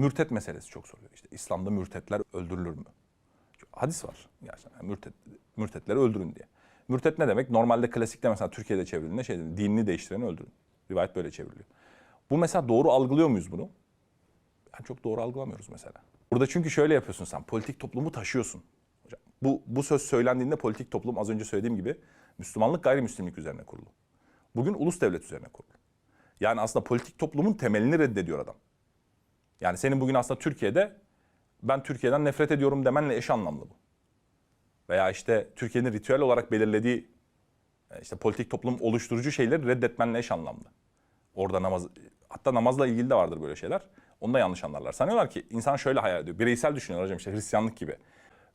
Mürtet meselesi çok soruyor. İşte İslam'da mürtetler öldürülür mü? Hadis var gerçekten. Mürtet, mürtetleri öldürün diye. Mürtet ne demek? Normalde klasikte mesela Türkiye'de çevrildiğinde şey dedi, dinini değiştireni öldürün. Rivayet böyle çevriliyor. Bu mesela doğru algılıyor muyuz bunu? Yani çok doğru algılamıyoruz mesela. Burada çünkü şöyle yapıyorsun sen. Politik toplumu taşıyorsun. Hocam, bu, bu söz söylendiğinde politik toplum az önce söylediğim gibi Müslümanlık gayrimüslimlik üzerine kurulu. Bugün ulus devlet üzerine kurulu. Yani aslında politik toplumun temelini reddediyor adam. Yani senin bugün aslında Türkiye'de ben Türkiye'den nefret ediyorum demenle eş anlamlı bu. Veya işte Türkiye'nin ritüel olarak belirlediği e, işte politik toplum oluşturucu şeyleri reddetmenle eş anlamlı. Orada namaz, hatta namazla ilgili de vardır böyle şeyler. Onu da yanlış anlarlar. Sanıyorlar ki insan şöyle hayal ediyor. Bireysel düşünüyor hocam işte Hristiyanlık gibi.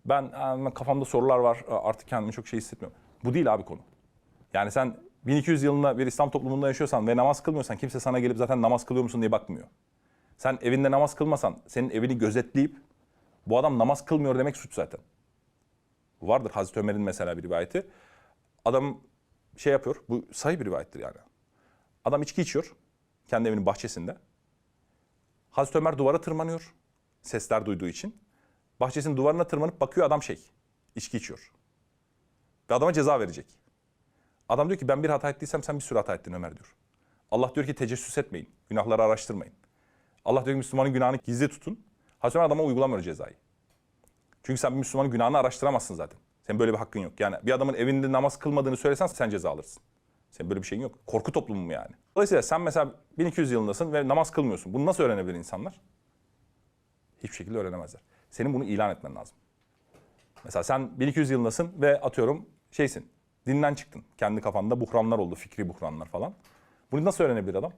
Ben "Aa, kafamda sorular var artık kendimi çok şey hissetmiyorum. Bu değil abi konu. Yani sen 1200 yılında bir İslam toplumunda yaşıyorsan ve namaz kılmıyorsan kimse sana gelip zaten namaz kılıyor musun diye bakmıyor. Sen evinde namaz kılmasan senin evini gözetleyip bu adam namaz kılmıyor demek suç zaten. Vardır Hazreti Ömer'in mesela bir rivayeti. Adam şey yapıyor. Bu sahih bir rivayettir yani. Adam içki içiyor kendi evinin bahçesinde. Hazreti Ömer duvara tırmanıyor. Sesler duyduğu için. Bahçesinin duvarına tırmanıp bakıyor adam şey. içki içiyor. Ve adama ceza verecek. Adam diyor ki ben bir hata ettiysem sen bir sürü hata ettin Ömer diyor. Allah diyor ki tecessüs etmeyin. Günahları araştırmayın. Allah diyor ki Müslümanın günahını gizli tutun. Hazreti Ömer adama uygulamıyor cezayı. Çünkü sen bir Müslümanın günahını araştıramazsın zaten. Senin böyle bir hakkın yok. Yani bir adamın evinde namaz kılmadığını söylesen sen ceza alırsın. Senin böyle bir şeyin yok. Korku toplumu mu yani? Dolayısıyla sen mesela 1200 yılındasın ve namaz kılmıyorsun. Bunu nasıl öğrenebilir insanlar? Hiçbir şekilde öğrenemezler. Senin bunu ilan etmen lazım. Mesela sen 1200 yılındasın ve atıyorum şeysin. Dinden çıktın. Kendi kafanda buhranlar oldu, fikri buhranlar falan. Bunu nasıl öğrenebilir adam?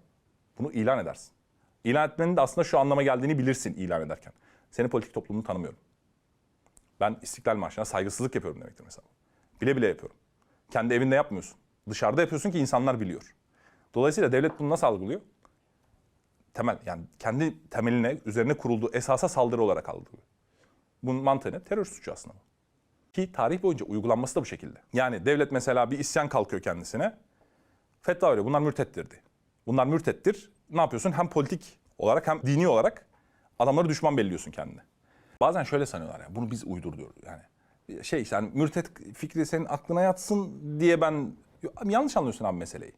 Bunu ilan edersin. İlan etmenin de aslında şu anlama geldiğini bilirsin ilan ederken. Senin politik toplumunu tanımıyorum. Ben İstiklal Marşı'na saygısızlık yapıyorum demektir mesela. Bile bile yapıyorum. Kendi evinde yapmıyorsun. Dışarıda yapıyorsun ki insanlar biliyor. Dolayısıyla devlet bunu nasıl algılıyor? Temel yani kendi temeline, üzerine kurulduğu esasa saldırı olarak algılıyor. Bunun mantığı ne? Terör suçu aslında bu. Ki tarih boyunca uygulanması da bu şekilde. Yani devlet mesela bir isyan kalkıyor kendisine. Fetva veriyor. Bunlar mürtettirdi. Bunlar mürtettir. Ne yapıyorsun? Hem politik olarak hem dini olarak adamları düşman belliyorsun kendine. Bazen şöyle sanıyorlar ya bunu biz uydurduyoruz yani. Şey hani mürtet fikri senin aklına yatsın diye ben yanlış anlıyorsun abi meseleyi.